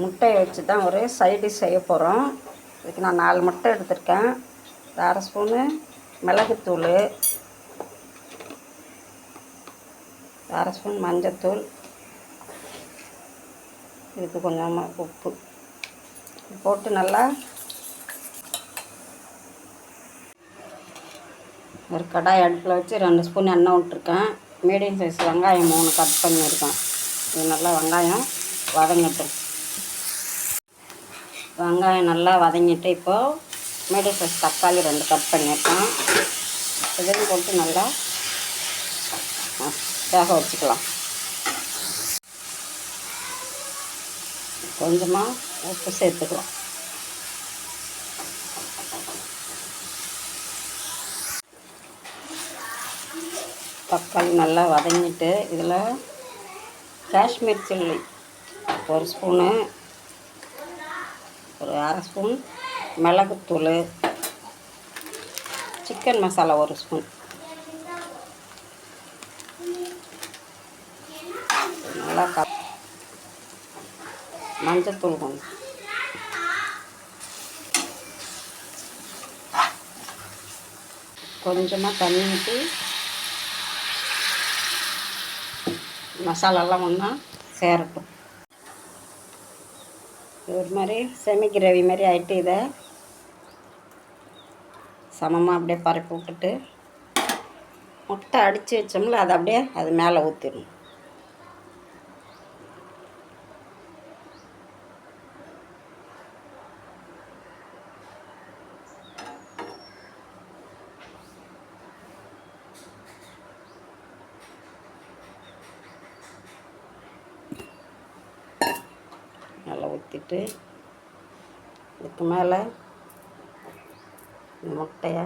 முட்டையை வச்சு தான் ஒரு சைடு செய்ய போகிறோம் இதுக்கு நான் நாலு முட்டை எடுத்திருக்கேன். அரை ஸ்பூனு மிளகுத்தூள். அரை ஸ்பூன் மஞ்சத்தூள். இதுக்கு கொஞ்சமாக உப்பு. போட்டு நல்லா ஒரு கடாய் அடுப்பில் வச்சு ரெண்டு ஸ்பூன் எண்ணெய் விட்டுருக்கேன். மீடியம் சைஸ் வெங்காயம் மூணு கட் பண்ணியிருக்கேன். இது நல்லா வெங்காயம் வதங்கட்டும். வெங்காயம் நல்லா வதங்கிட்டு இப்போது மீடியம் சைஸ் தக்காளி ரெண்டு கட் பண்ணியிருக்கேன் இதையும் போட்டு நல்லா வேக வச்சுக்கலாம். கொஞ்சமாக உப்பு சேர்த்துக்கலாம். தக்காளி நல்லா வதங்கிட்டு இதில் காஷ்மீர் சில்லி ஒரு ஸ்பூனு ஒரு அரை ஸ்பூன் மிளகுத்தூள் சிக்கன் மசாலா ஒரு ஸ்பூன். நல்லா க மஞ்சத்தூள் கொஞ்சம். கொஞ்சமாக தண்ணி ஊற்றி மசாலாலாம் ஒன்றா சேரட்டும். ஒரு மாதிரி செமி கிரேவி மாதிரி ஆகிட்டு இதை சமமாக அப்படியே பரப்பி விட்டுட்டு முட்டை அடித்து வச்சோம்ல அதை அப்படியே அது மேலே ஊற்றிடணும் நல்லா ஊற்றிட்டு இதுக்கு மேலே முட்டையை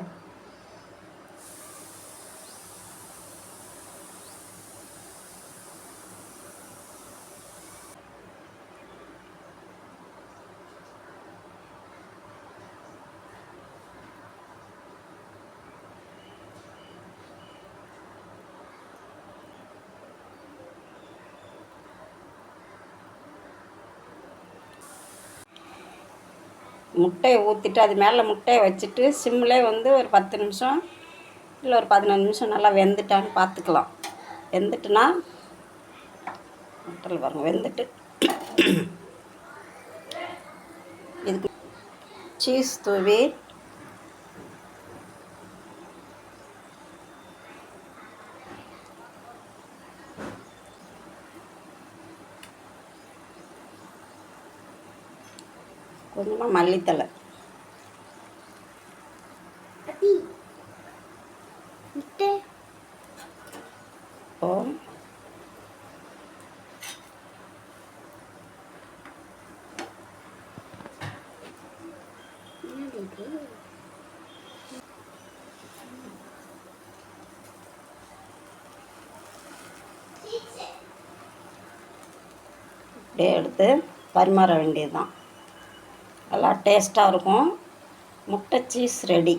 முட்டையை ஊற்றிட்டு அது மேலே முட்டையை வச்சுட்டு சிம்மிலே வந்து ஒரு பத்து நிமிஷம் இல்லை ஒரு பதினஞ்சு நிமிஷம் நல்லா வெந்துட்டான்னு பார்த்துக்கலாம். வெந்துட்டுனா முட்டையில் பாருங்கள் வெந்துட்டு. இதுக்கு சீஸ் தூவி கொஞ்சமாக மல்லித்தழை. இப்போ அப்படியே எடுத்து பரிமாற வேண்டியது தான் நல்லா டேஸ்ட்டாக இருக்கும். முட்டை சீஸ் ரெடி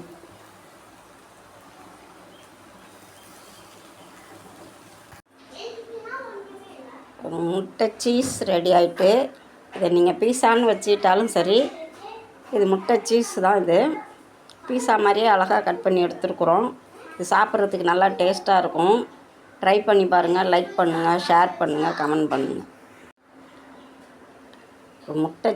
முட்டை சீஸ் ரெடி ஆகிட்டு இதை நீங்கள் பீஸான்னு வச்சுக்கிட்டாலும் சரி இது முட்டை சீஸ் தான் இது. பீஸா மாதிரியே அழகாக கட் பண்ணி எடுத்துருக்குறோம். இது சாப்பிட்றதுக்கு நல்லா டேஸ்ட்டாக இருக்கும். ட்ரை பண்ணி பாருங்கள் லைக் பண்ணுங்கள் ஷேர் பண்ணுங்கள் கமெண்ட் பண்ணுங்கள் முட்டை